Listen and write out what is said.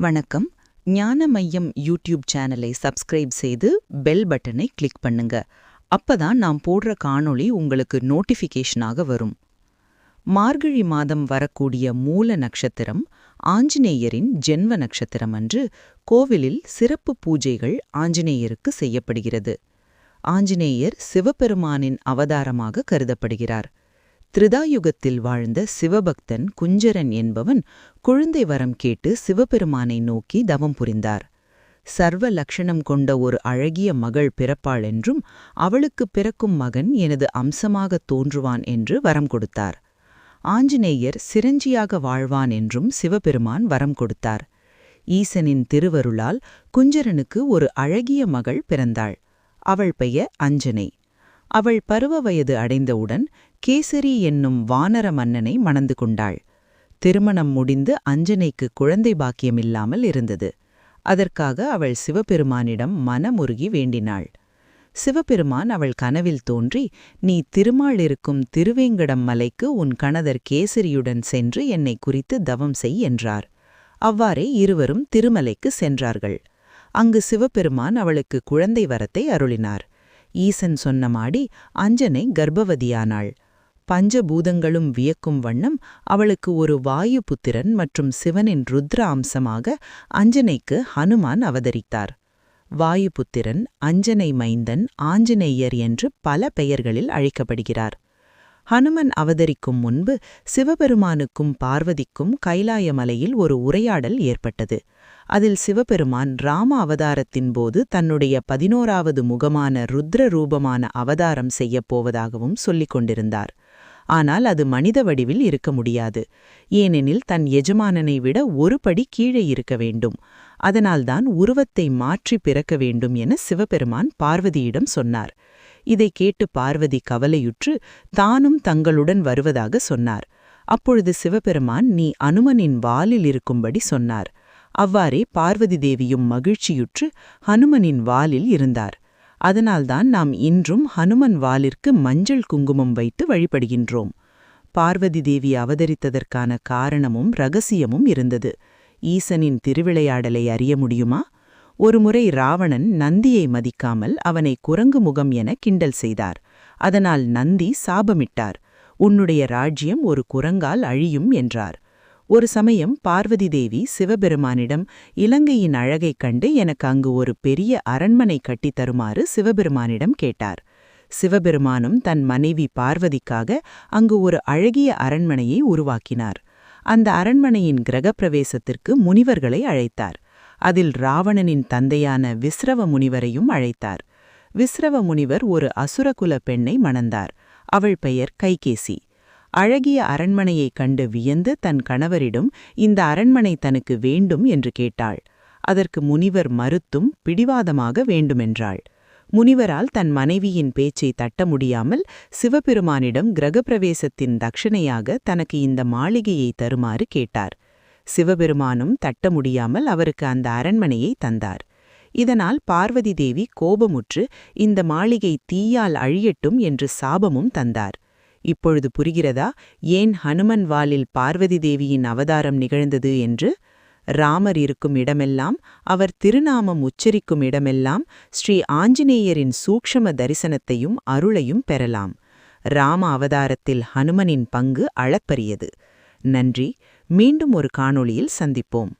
வணக்கம். ஞான மையம் யூடியூப் சேனலை சப்ஸ்கிரைப் செய்து பெல் பட்டனை கிளிக் பண்ணுங்க. அப்பதான் நாம் போடுற காணொளி உங்களுக்கு நோட்டிஃபிகேஷனாக வரும். மார்கழி மாதம் வரக்கூடிய மூல நட்சத்திரம் ஆஞ்சநேயரின் ஜென்ம நட்சத்திரம் அன்று கோவிலில் சிறப்பு பூஜைகள் ஆஞ்சநேயருக்கு செய்யப்படுகிறது. ஆஞ்சநேயர் சிவபெருமானின் அவதாரமாக கருதப்படுகிறார். திரிதாயுகத்தில் வாழ்ந்த சிவபக்தன் குஞ்சரன் என்பவன் குழந்தை வரம் கேட்டு சிவபெருமானை நோக்கி தவம் புரிந்தார். சர்வ லக்ஷணம் கொண்ட ஒரு அழகிய மகள் பிறப்பாள் என்றும் அவளுக்கு பிறக்கும் மகன் எனது அம்சமாக தோன்றுவான் என்று வரம் கொடுத்தார். ஆஞ்சநேயர் சிரஞ்சியாக வாழ்வான் என்றும் சிவபெருமான் வரம் கொடுத்தார். ஈசனின் திருவருளால் குஞ்சரனுக்கு ஒரு அழகிய மகள் பிறந்தாள். அவள் பெயர் அஞ்சனை. அவள் பருவ வயது அடைந்தவுடன் கேசரி என்னும் வானர மன்னனை மணந்து கொண்டாள். திருமணம் முடிந்து அஞ்சனைக்கு குழந்தை பாக்கியமில்லாமல் இருந்தது. அதற்காக அவள் சிவபெருமானிடம் மனமுருகி வேண்டினாள். சிவபெருமான் அவள் கனவில் தோன்றி நீ திருமால் இருக்கும் திருவேங்கடம் மலைக்கு உன் கணதர் கேசரியுடன் சென்று என்னை குறித்து தவம் செய் என்றார். அவ்வாறே இருவரும் திருமலைக்கு சென்றார்கள். அங்கு சிவபெருமான் அவளுக்கு குழந்தை வரத்தை அருளினார். ஈசன் சொன்னமாடி அஞ்சனை கர்ப்பவதியானாள். பஞ்சபூதங்களும் வியக்கும் வண்ணம் அவளுக்கு ஒரு வாயு புத்திரன் மற்றும் சிவனின் ருத்ர அம்சமாக அஞ்சனைக்கு ஹனுமான் அவதரித்தார். வாயுபுத்திரன் அஞ்சனை மைந்தன் ஆஞ்சநேயர் என்று பல பெயர்களில் அழைக்கப்படுகிறார். ஹனுமன் அவதரிக்கும் முன்பு சிவபெருமானுக்கும் பார்வதிக்கும் கைலாய மலையில் ஒரு உரையாடல் ஏற்பட்டது. அதில் சிவபெருமான் ராம அவதாரத்தின் போது தன்னுடைய பதினோராவது முகமான ருத்ர ரூபமான அவதாரம் செய்யப் போவதாகவும் சொல்லிக் கொண்டிருந்தார். ஆனால் அது மனித வடிவில் இருக்க முடியாது. ஏனெனில் தன் எஜமானனை விட ஒரு படி கீழே இருக்க வேண்டும். அதனால்தான் உருவத்தை மாற்றி பிறக்க வேண்டும் என சிவபெருமான் பார்வதியிடம் சொன்னார். இதை கேட்டு பார்வதி கவலையுற்று தானும் தங்களுடன் வருவதாக சொன்னார். அப்பொழுது சிவபெருமான் நீ அனுமனின் வாலில் இருக்கும்படி சொன்னார். அவ்வாறே பார்வதி தேவியும் மகிழ்ச்சியுற்று ஹனுமனின் வாலில் இருந்தார். அதனால்தான் நாம் இன்றும் ஹனுமன் வாலிற்கு மஞ்சள் குங்குமம் வைத்து வழிபடுகின்றோம். பார்வதி தேவி அவதரித்ததற்கான காரணமும் ரகசியமும் இருந்தது. ஈசனின் திருவிளையாடலை அறிய முடியுமா? ஒருமுறை ராவணன் நந்தியை மதிக்காமல் அவனை குரங்கு முகம் என கிண்டல் செய்தார். அதனால் நந்தி சாபமிட்டார். உன்னுடைய ராஜ்யம் ஒரு குரங்கால் அழியும் என்றார். ஒரு சமயம் பார்வதி தேவி சிவபெருமானிடம் இலங்கையின் அழகைக் கண்டு எனக்கு அங்கு ஒரு பெரிய அரண்மனை கட்டித் தருமாறு சிவபெருமானிடம் கேட்டார். சிவபெருமானும் தன் மனைவி பார்வதிக்காக அங்கு ஒரு அழகிய அரண்மனையை உருவாக்கினார். அந்த அரண்மனையின் கிரகப்பிரவேசத்திற்கு முனிவர்களை அழைத்தார். அதில் ராவணனின் தந்தையான விஸ்ரவ முனிவரையும் அழைத்தார். விஸ்ரவ முனிவர் ஒரு அசுரகுல பெண்ணை மணந்தார். அவள் பெயர் கைகேசி. அழகிய அரண்மனையைக் கண்டு வியந்து தன் கணவரிடம் இந்த அரண்மனை தனக்கு வேண்டும் என்று கேட்டாள். அதற்கு முனிவர் மறுத்தும் பிடிவாதமாக வேண்டுமென்றாள். முனிவரால் தன் மனைவியின் பேச்சை தட்ட முடியாமல் சிவபெருமானிடம் கிரகப்பிரவேசத்தின் தட்சணையாக தனக்கு இந்த மாளிகையை தருமாறு கேட்டார். சிவபெருமானும் தட்ட முடியாமல் அவருக்கு அந்த அரண்மனையை தந்தார். இதனால் பார்வதி தேவி கோபமுற்று இந்த மாளிகை தீயால் அழியட்டும் என்று சாபமும் தந்தார். இப்பொழுது புரிகிறதா? ஏன் ஹனுமன் வாலில் பார்வதி தேவியின் அவதாரம் நிகழ்ந்தது என்று? ராமர் இருக்கும் இடமெல்லாம் அவர் திருநாமம் உச்சரிக்கும் இடமெல்லாம் ஸ்ரீ ஆஞ்சநேயரின் சூக்ஷம தரிசனத்தையும் அருளையும் பெறலாம். ராம அவதாரத்தில் ஹனுமனின் பங்கு அளப்பரியது. நன்றி. மீண்டும் ஒரு காணொளியில் சந்திப்போம்.